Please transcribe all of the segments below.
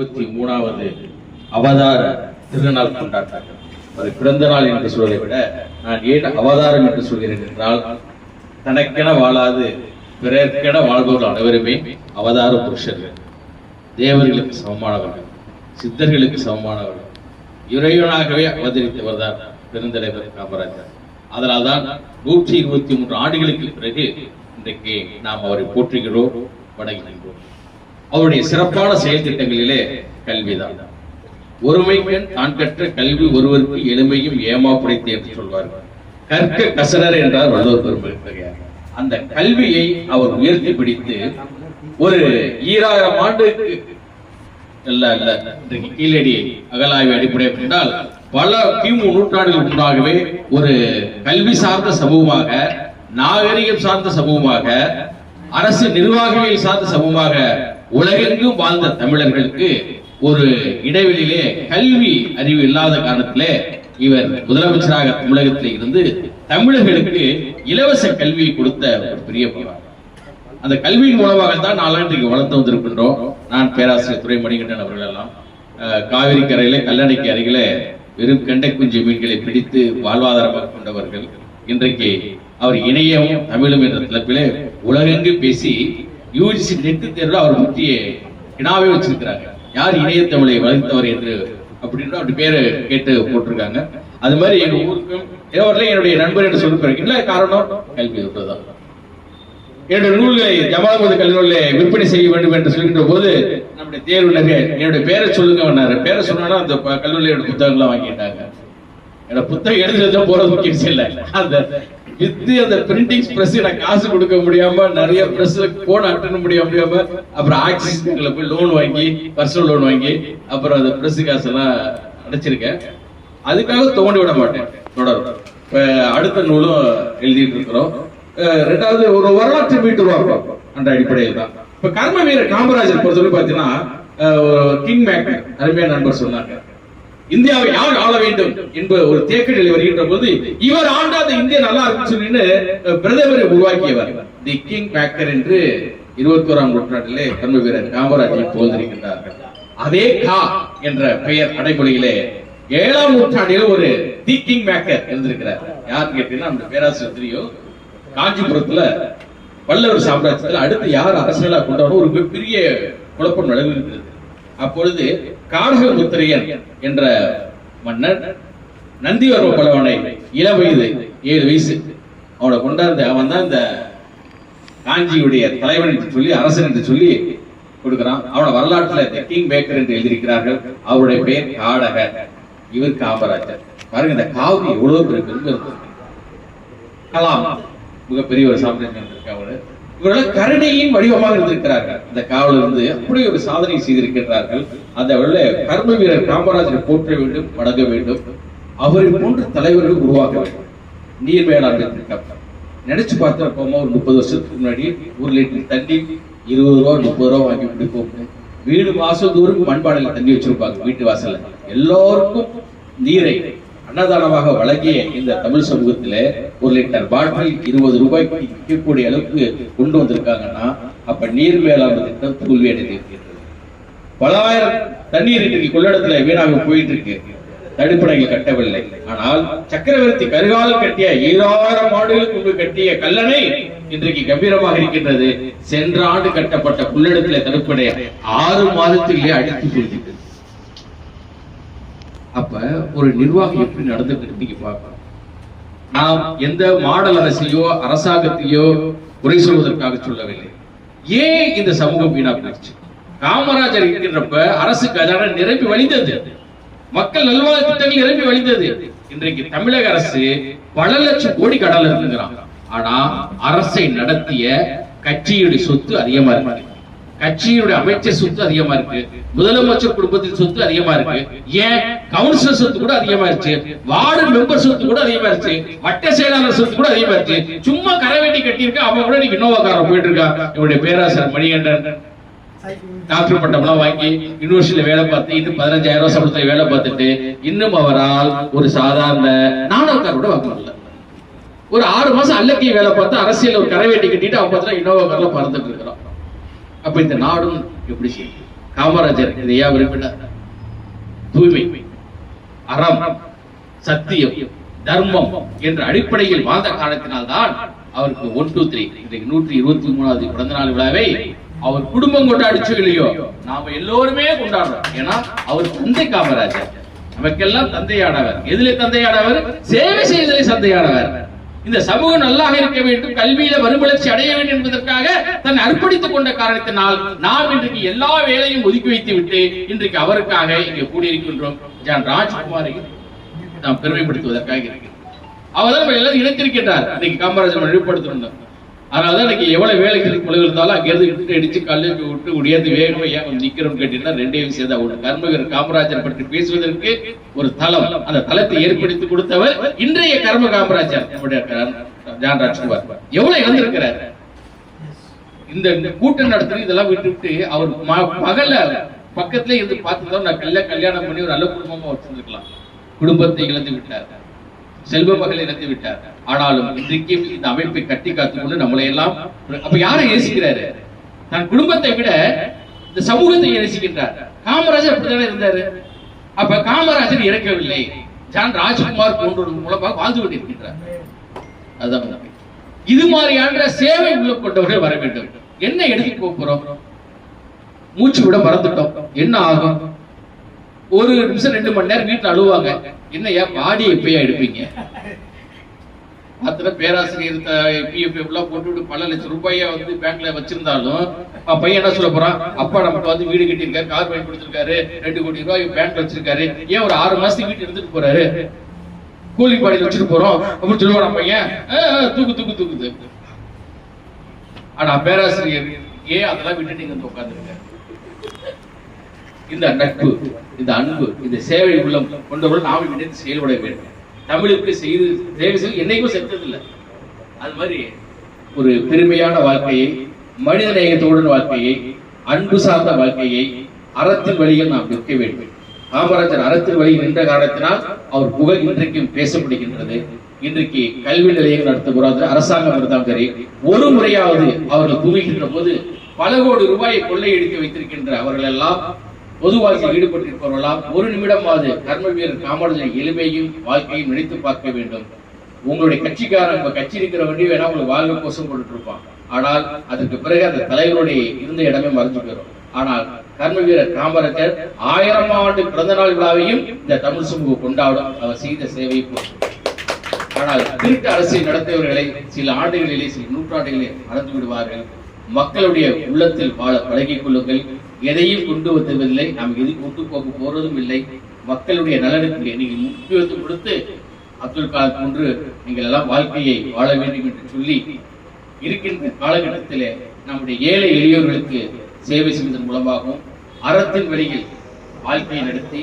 இருபத்தி மூணாவது அவதார திருநாள் கொண்டாட்டார்கள். அது பிறந்த நாள் என்று சொல்வதை விட நான் ஏன் அவதாரம் என்று சொல்கிறேன் என்றால் தனக்கென வாழாது பிறர்க்கென வாழ்பவர்கள் அனைவருமே அவதார புருஷர்கள். தேவர்களுக்கு சமமானவர்கள் சித்தர்களுக்கு சமமானவர்கள். இறைவனாகவே அவதரித்தவர் தான் பெருந்தலைவர் காமராஜர். அதனால்தான் நூற்றி இருபத்தி மூன்று ஆண்டுகளுக்கு பிறகு இன்றைக்கு நாம் அவரை போற்றுகிறோம் வணங்குகின்றோம். அவருடைய சிறப்பான செயல் திட்டங்களிலே கல்விதான் ஒருமைக்கண் தான் கற்ற கல்வி ஒருவருக்கு எளிமையும் ஏமாப்புடைத்து என்று சொல்வார்கள் கற்க கசனர் என்றார் வள்ளுவர் பெருமையார் அந்த கல்வியை அவர் உயர்த்தி பிடித்து ஒரு ஈராயிரம் ஆண்டுக்கு இல்ல இல்ல கீழடி அகலாய்வு அடிப்படை என்றால் பல கிமு நூற்றாண்டுகள் முன்னாகவே ஒரு கல்வி சார்ந்த சமூகமாக நாகரிகம் சார்ந்த சமூகமாக அரசு நிர்வாகவியல் சார்ந்த சமூகமாக உலகெங்கும் வாழ்ந்த தமிழர்களுக்கு ஒரு இடைவெளியிலே கல்வி அறிவு இல்லாத காரணத்திலே இவர் முதலமைச்சராக தமிழகத்தில் இருந்து தமிழர்களுக்கு இலவச கல்வியை கொடுத்த ஒரு பெரிய அந்த கல்வியின் மூலமாக தான் நாலாம் இன்றைக்கு வளர்த்து வந்திருக்கின்றோம். நான் பேராசிரியர் துறை மணிகண்டன் அவர்கள் எல்லாம். அஹ், காவிரி கரையில கல்லணைக்கு அருகிலே வெறும் கெண்டை குஞ்சு மீன்களை பிடித்து வாழ்வாதாரமாக கொண்டவர்கள். இன்றைக்கு அவர் இணையமும் தமிழும் என்ற தலைப்பிலே உலகெங்கு பேசி யூஜிசி நெட்டு தேர்வில் அவர் முக்கிய வினாவே வச்சிருக்கிறாங்க. யார் இணைய தமிழை வளர்த்தவர் என்று அப்படின்னு அப்படி பேரு கேட்டு போட்டிருக்காங்க. அது மாதிரி எங்க ஊருக்கும் இவரில் என்னுடைய நண்பர் என்று சொல்லி இல்லை காரணம்? கல்வி தான் என்னுடைய நூல்களை ஜமாலமது கல்லூரியில விற்பனை செய்ய வேண்டும் என்று சொல்கின்ற போது நம்முடைய தேர்வுலக என்னுடைய பேரை சொல்லுங்க வந்தாரு. பேரை சொன்னா அந்த கல்லூரியோட புத்தகங்கள்லாம் வாங்கிட்டாங்க. என்னோட புத்தகம் எழுதுறது போறது முக்கியம் இல்ல. அந்த வித்து அந்த பிரிண்டிங் பிரஸ் எனக்கு காசு கொடுக்க முடியாம நிறைய பிரஸ் போன் அட்டன் முடிய முடியாம அப்புறம் ஆக்சிஸ் பேங்க்ல போய் லோன் வாங்கி பர்சனல் லோன் வாங்கி அப்புறம் அந்த பிரஸ் காசெல்லாம் அடைச்சிருக்கேன். அதுக்காக தோண்டி விட மாட்டேன். தொடரும். அடுத்த நூலும் எழுதிட்டு இருக்கிறோம். ரெண்டாவது ஒரு வரலாற்று மீட்டு உருவாக்கம் அந்த அடிப்படையில் தான். இப்ப கர்ம வீரர் காமராஜர் பொறுத்தவரை பாத்தீங்கன்னா கிங் மேக்கர் அருமையான நண்பர் சொன்னாங்க. இந்தியாவை யார் ஆள வேண்டும் என்ப ஒரு தேக்க நிலை வருகின்ற போது இவர் ஆண்டாத இந்தியா நல்லா இருக்குன்னு சொல்லிட்டு பிரதமரை உருவாக்கியவர். தி கிங் பேக்கர் என்று இருபத்தோராம் நூற்றாண்டிலே கர்ம வீரர் காமராஜர் போதிருக்கின்றார்கள் அதே கா என்ற பெயர் அடைமொழியிலே ஏழாம் நூற்றாண்டில் ஒரு தி கிங் மேக்கர் இருந்திருக்கிறார். யார் கேட்டீங்கன்னா நம்ம பேராசிரியர் தெரியும். காஞ்சிபுரத்துல பல்லவர் சாம்ராஜ்யத்தில் அடுத்து யார் அரசியலா கொண்டாடும் ஒரு மிகப்பெரிய குழப்பம் நடந்திருக்கிறது அப்பொழுது காடகமுத்திரையன் என்ற மன்னர் நந்திவர்ம பலவனை இளம் வயது ஏழு வயசு. அவனை கொண்டாந்து அவன் தான் இந்த காஞ்சியுடைய தலைவன் என்று சொல்லி அரசன் என்று சொல்லி கொடுக்கிறான். அவனை வரலாற்றுல இந்த கிங் பேக்கர் என்று எழுதியிருக்கிறார்கள். அவருடைய பெயர் காடகர் இவர் காமராஜர். பாருங்க இந்த காவிரி எவ்வளவு பெரிய பெருமை கலாம் மிகப்பெரிய ஒரு சாம்ராஜ்யம் இருக்கு இவர்கள் கருணையின் வடிவமாக இருந்திருக்கிறார்கள். இந்த காவலர் வந்து அப்படி ஒரு சாதனை செய்திருக்கிறார்கள் அந்த உள்ள கர்ம வீரர் காமராஜரை போற்ற வேண்டும் வணங்க வேண்டும். அவரை போன்ற தலைவர்கள் உருவாக்க வேண்டும். நீர் மேலாண்மை திட்டம் நினைச்சு பார்த்தப்போமா ஒரு முப்பது வருஷத்துக்கு முன்னாடி ஒரு லிட்டர் தண்ணி இருபது ரூபா முப்பது ரூபா வாங்கி கொடுப்போம். வீடு வாசல் தூரம் மண்பானையில தண்ணி வச்சிருப்பாங்க வீட்டு வாசல்ல. எல்லாருக்கும் நீரை அன்னதானமாக வழங்கிய இந்த தமிழ் சமூகத்தில் ஒரு லிட்டர் பாட்டில் இருபது ரூபாய்க்கு விற்கக்கூடிய அளவுக்கு கொண்டு வந்திருக்காங்கன்னா அப்ப நீர் மேலாண்மை திட்டம் தோல்வி அடைந்திருக்கிறது பலாயிரம் தண்ணீர் இன்றைக்கு கொள்ளிடத்துல வீணாக போயிட்டு இருக்கு தடுப்பணைகள் கட்டவில்லை. ஆனால் சக்கரவர்த்தி கருகாலம் கட்டிய ஏழாயிரம் ஆண்டுகளுக்கு முன்பு கட்டிய கல்லணை இன்றைக்கு கம்பீரமாக இருக்கின்றது. சென்ற ஆண்டு கட்டப்பட்ட கொள்ளிடத்துல தடுப்பணை ஆறு மாதத்திலேயே அடித்து கொடுத்துட்டு அப்ப ஒரு நிர்வாகி எப்படி நடந்துட்டு நீங்க பார்க்கணும் நாம் எந்த மாடல் அரசையோ அரசாங்கத்தையோ குறை சொல்வதற்காக சொல்லவில்லை. ஏன் இந்த சமூகம் வீணா போயிடுச்சு? காமராஜர் இருக்கின்றப்ப அரசு கஜானா நிரம்பி வழிந்தது. மக்கள் நல்வாழ்வு திட்டங்கள் நிரம்பி வழிந்தது. இன்றைக்கு தமிழக அரசு பல லட்சம் கோடி கடல் இருக்குங்கிறான். ஆனா அரசை நடத்திய கட்சியுடைய சொத்து அதிகமா இருக்கு. கட்சியுடைய அமைச்சர் சொத்து அதிகமா இருக்கு. முதலமைச்சர் குடும்பத்தின் சொத்து அதிகமா இருக்கு. ஏன்? கவுன்சிலர் சொத்து கூட அதிகமா இருச்சு வார்டு மெம்பர் சொத்து கூட அதிகமா இருச்சு வட்ட செயலாளர் சொத்து கூட அதிகமா இருச்சு சும்மா கரை வேண்டி கட்டியிருக்க அவன் கூட இன்னைக்கு இன்னோவா போயிட்டு இருக்கான் இவருடைய பேராசிரியர் மணிகண்டன். டாக்டர் பட்டம்லாம் வாங்கி யூனிவர்சிட்டியில வேலை பார்த்து இன்னும் பதினஞ்சாயிரம் ரூபாய் சம்பளத்துல வேலை பார்த்துட்டு இன்னும் அவரால் ஒரு சாதாரண நாணயக்கார கூட வாங்க முடியல. ஒரு ஆறு மாசம் அல்லக்கி வேலை பார்த்து அரசியல் ஒரு கரை வேட்டி கட்டிட்டு அவன் பார்த்தா இன்னோவா கார்ல பறந்துட்டு இருக்கிறான். அப்ப இந்த நாடும் எப்படி செய்யும்? காமராஜர் இதையா விரும்பினார்? தூய்மை அறம் சத்தியம் தர்மம் என்ற அடிப்படையில் வாழ்ந்த காரணத்தினால்தான் அவருக்கு ஒன் டூ த்ரீ இன்றைக்கு நூற்றி இருபத்தி மூணாவது பிறந்த நாள் விழாவை அவர் குடும்பம் கொண்டாடிச்சோ இல்லையோ நாம எல்லோருமே கொண்டாடுறோம். ஏன்னா அவர் தந்தை காமராஜர். நமக்கெல்லாம் தந்தையானவர். எதிலே தந்தையானவர்? சேவை செய்தலை தந்தையானவர். இந்த சமூகம் நல்லாக இருக்க வேண்டும் கல்வியில மறுமலர்ச்சி அடைய வேண்டும் என்பதற்காக தன்னை அர்ப்பணித்துக் கொண்ட காரணத்தினால் நாம் இன்றைக்கு எல்லா வேலையும் ஒதுக்கி வைத்து விட்டு இன்றைக்கு அவருக்காக இங்கே கூடியிருக்கின்றோம். ஜான் ராஜ்குமாரை நாம் பெருமைப்படுத்துவதற்காக இருக்கிறோம். அவர் தான் எல்லாரும் இணைத்திருக்கின்றார். இன்னைக்கு காமராஜர் அதனால அதனாலதான் எனக்கு எவ்வளவு வேலைகள் குழு இருந்தாலும் அங்க இருந்து விட்டு அடிச்சு கல்லு விட்டு உடையது வேகமா ஏன் கொஞ்சம் கேட்டீங்கன்னா கேட்டீங்கன்னா விஷயம் தான். ஒன்று கர்மவீரர் காமராஜர் பற்றி பேசுவதற்கு ஒரு தளம். அந்த தளத்தை ஏற்படுத்தி கொடுத்தவர் இன்றைய கர்ம காமராஜர். நம்முடைய ஜான் ராஜ்குமார். எவ்வளவு இழந்திருக்கிறார். இந்த இந்த கூட்டம் நடத்துறது இதெல்லாம் விட்டுவிட்டு அவர் மகள பக்கத்துல இருந்து பார்த்துதான் நான் கல்ல கல்யாணம் பண்ணி ஒரு நல்ல குடும்பமா வச்சிருக்கலாம் குடும்பத்தை இழந்து விட்டார். செல்வ மகளை இழந்து விட்டார். ஆனாலும் இன்றைக்கும் இந்த அமைப்பை கட்டி காத்துக்கொண்டு நம்மளை எல்லாம் அப்ப யாரை நேசிக்கிறாரு? தன் குடும்பத்தை விட இந்த சமூகத்தை நேசிக்கின்றார். காமராஜர் அப்படித்தானே இருந்தாரு? அப்ப காமராஜர் இறக்கவில்லை. ஜான் ராஜ்குமார் போன்றவர்கள் மூலமாக வாழ்ந்து கொண்டிருக்கின்றார். அதுதான் இது மாதிரியான சேவை உள்ள கொண்டவர்கள் வர வேண்டும். என்ன எடுத்து போக போறோம் மூச்சு விட மறந்துட்டோம். என்ன ஆகும்? ஒரு நிமிஷம் ரெண்டு மணி நேரம் வீட்டுல அழுவாங்க. என்னய்யா பாடி எப்பயா எடுப்பீங்க? அத்தனை பேராசிரியர் பிஎஃப் எல்லாம் போட்டு விட்டு பல லட்சம் ரூபாயா வந்து பேங்க்ல வச்சிருந்தாலும் பையன் என்ன சொல்ல போறான்? அப்பா நமக்கு வந்து வீடு கட்டியிருக்காரு கார் வாங்கி கொடுத்திருக்காரு ரெண்டு கோடி ரூபாய் பேங்க்ல வச்சிருக்காரு. ஏன் ஒரு ஆறு மாசத்துக்கு வீட்டு எடுத்துட்டு போறாரு? கூலி பாடியில் வச்சுட்டு போறோம். அப்படின்னு சொல்லுவான் பையன். "ஆ, தூக்கு தூக்கு தூக்கு தூக்குது ஆனா பேராசிரியர் ஏன் அதெல்லாம் விட்டுட்டு இங்க உட்காந்துருக்காரு இந்த நட்பு இந்த அன்பு இந்த சேவை உள்ளம் கொண்டவர்கள் நாம இணைந்து செயல்பட வேண்டும். தமிழுக்கு செய்து சேவை செய்ய என்னைக்கும் செத்ததில்லை. அது மாதிரி ஒரு பெருமையான வாழ்க்கையை மனித நேயத்தோடு வாழ்க்கையை அன்பு சார்ந்த வாழ்க்கையை அறத்தின் வழியில் நாம் நிற்க வேண்டும். காமராஜர் அறத்தின் வழியில் நின்ற காரணத்தினால் அவர் புகழ் இன்றைக்கும் பேசப்படுகின்றது. இன்றைக்கு கல்வி நிலையங்கள் நடத்துகிறார் அரசாங்கம் இருந்தாலும் சரி ஒரு முறையாவது அவர்கள் தூங்குகின்ற போது பல கோடி ரூபாயை கொள்ளையடித்து வைத்திருக்கின்ற அவர்கள் எல்லாம் பொது வாழ்க்கையில் ஈடுபட்டிருப்பவர்களால் ஒரு நிமிடமாவது கர்ம வீரர் காமராஜர் எளிமையும் வாழ்க்கையும் நினைத்து பார்க்க வேண்டும். உங்களுடைய கட்சிக்காரன் உங்க கட்சி இருக்கிற வண்டி வேணா உங்களுக்கு வாழ்க கோஷம் போட்டுட்டு இருப்பான் ஆனால் அதற்கு பிறகு அந்த தலைவருடைய இருந்த இடமே மறைஞ்சு போயிடும். ஆனால் கர்ம வீரர் காமராஜர் ஆயிரம் ஆண்டு பிறந்த நாள் விழாவையும் இந்த தமிழ் சமூகம் கொண்டாடும். அவர் செய்த சேவை போகும் ஆனால் திருட்டு அரசியல் நடத்தியவர்களை சில ஆண்டுகளிலே சில நூற்றாண்டுகளிலே மறந்து விடுவார்கள். மக்களுடைய உள்ளத்தில் வாழ பழகிக் கொள்ளுங்கள். எதையும் கொண்டு வந்ததில்லை நாம் எது கொண்டு போக போறதும் இல்லை. மக்களுடைய நலனுக்கு நீங்கள் முக்கியத்துவம் கொடுத்து அப்துல் கலாம் போன்று நீங்கள் எல்லாம் வாழ்க்கையை வாழ வேண்டும் என்று சொல்லி இருக்கின்ற காலகட்டத்திலே நம்முடைய ஏழை எளியோர்களுக்கு சேவை செய்வதன் மூலமாகவும் அறத்தின் வழியில் வாழ்க்கையை நடத்தி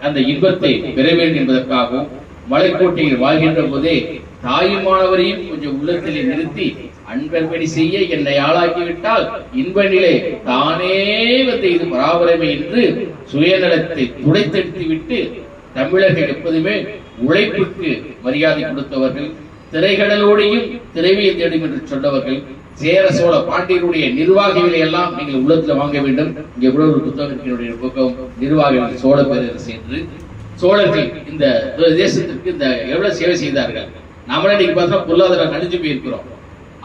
அந்த இன்பத்தை பெற வேண்டும் என்பதற்காகவும் மலைக்கோட்டையில் வாழ்கின்ற போதே தாயுமானவரையும் கொஞ்சம் உள்ளத்திலே நிறுத்தி அன்பன்படி செய்ய என்னை ஆளாக்கிவிட்டால் இன்ப நிலை தானே வந்து இது என்று சுயநலத்தை துடைத்தெடுத்து விட்டு தமிழர்கள் எப்போதுமே உழைப்புக்கு மரியாதை கொடுத்தவர்கள் திரைகடலோடையும் திரைவியை தேடும் என்று சொன்னவர்கள் சேர சோழ பாண்டியருடைய நிர்வாகிகளை எல்லாம் நீங்கள் உள்ளத்துல வாங்க வேண்டும். இங்கே கூட ஒரு புத்தகத்தினுடைய புத்தகம் நிர்வாகிகள் சோழ பேரரசு என்று. சோழர்கள் இந்த தேசத்திற்கு இந்த எவ்வளவு சேவை செய்தார்கள்? நம்மளே இன்னைக்கு பார்த்தா பொருளாதாரம் நடிஞ்சு போயிருக்கிறோம்.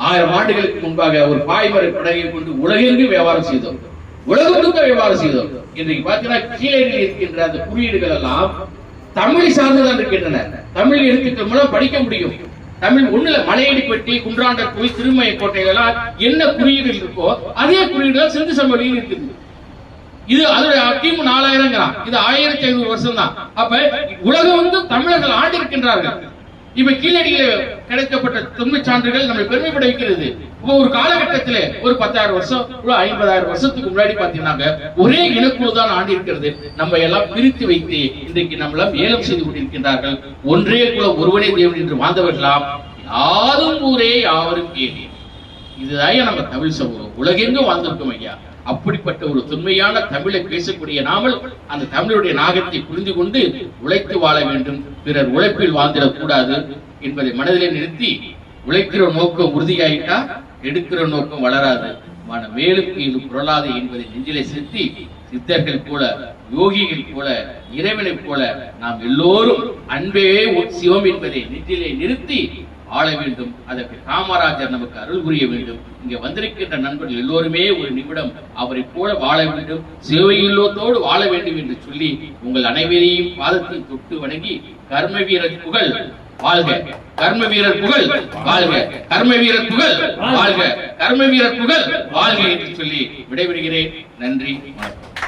ஆயிரம் ஆண்டுகளுக்கு முன்பாக ஒரு பாய்மரை படகை கொண்டு உலகிற்கு வியாபாரம் செய்தோம். உலகத்துக்கு வியாபாரம் செய்தோம். இன்றைக்கு பார்த்தீங்கன்னா கீழே இருக்கின்ற அந்த குறியீடுகள் எல்லாம் தமிழை சார்ந்துதான் இருக்கின்றன. தமிழ் எழுத்துக்கள் மூலம் படிக்க முடியும். தமிழ் ஒண்ணுல மலையடிப்பட்டி குன்றாண்ட கோயில் திருமய கோட்டைகள் எல்லாம் என்ன குறியீடுகள் இருக்கோ அதே குறியீடுகள் சிந்து சமவெளியில் இருக்குது. இது அதோட கிமு நாலாயிரங்கிறான். இது ஆயிரத்தி ஐநூறு வருஷம் தான் அப்ப உலகம் வந்து தமிழர்கள் ஆண்டிருக்கின்றார்கள். இப்ப கீழடியில கிடைக்கப்பட்ட தொன்மை சான்றுகள் நம்மை பெருமைப்பட வைக்கிறது. இப்போ ஒரு காலகட்டத்துல ஒரு பத்தாயிரம் வருஷம் ஐம்பதாயிரம் வருஷத்துக்கு முன்னாடி பாத்தீங்கன்னா ஒரே இனக்குழு தான் ஆண்டு இருக்கிறது. நம்ம எல்லாம் பிரித்து வைத்து இன்றைக்கு நம்மளாம் ஏலம் செய்து கொண்டிருக்கின்றார்கள். ஒன்றே குலம் ஒருவனே தேவன் என்று வாழ்ந்தவர்களாம். யாரும் ஊரே யாவரும் கேள்வி இதுதான் நம்ம தமிழ் சமூகம் உலகெங்கும் வாழ்ந்திருக்கோம் ஐயா. அப்படிப்பட்ட ஒரு தொன்மையான தமிழை பேசக்கூடிய நாமல் அந்த தமிழுடைய நாகத்தை புரிந்து கொண்டு உழைத்து வாழ வேண்டும். பிறர் உழைப்பில் வாழ்ந்திடக் கூடாது என்பதை மனதிலே நிறுத்தி உழைக்கிற நோக்கம் உறுதியாயிட்டா எடுக்கிற நோக்கம் வளராது. மன மேலும் கீழும் புரளாது என்பதை நெஞ்சிலே செலுத்தி சித்தர்கள் போல யோகிகள் போல இறைவனைப் போல நாம் எல்லோரும் அன்பே சிவம் என்பதை நெஞ்சிலே நிறுத்தி ஆள வேண்டும். அதற்கு காமராஜர் நமக்கு அருள் புரிய வேண்டும். இங்க வந்திருக்கின்ற நண்பர்கள் எல்லோருமே ஒரு நிமிடம் அவரை போல வாழ வேண்டும். சிவையுள்ளோத்தோடு வாழ வேண்டும் என்று சொல்லி உங்கள் அனைவரையும் பாதத்தில் தொட்டு வணங்கி கர்ம வீரர் புகழ் வாழ்க. கர்ம வீரர் புகழ் வாழ்க. கர்ம வீரர் புகழ் வாழ்க. கர்ம வீரர் புகழ் வாழ்க என்று சொல்லி விடைபெறுகிறேன். நன்றி. வணக்கம்.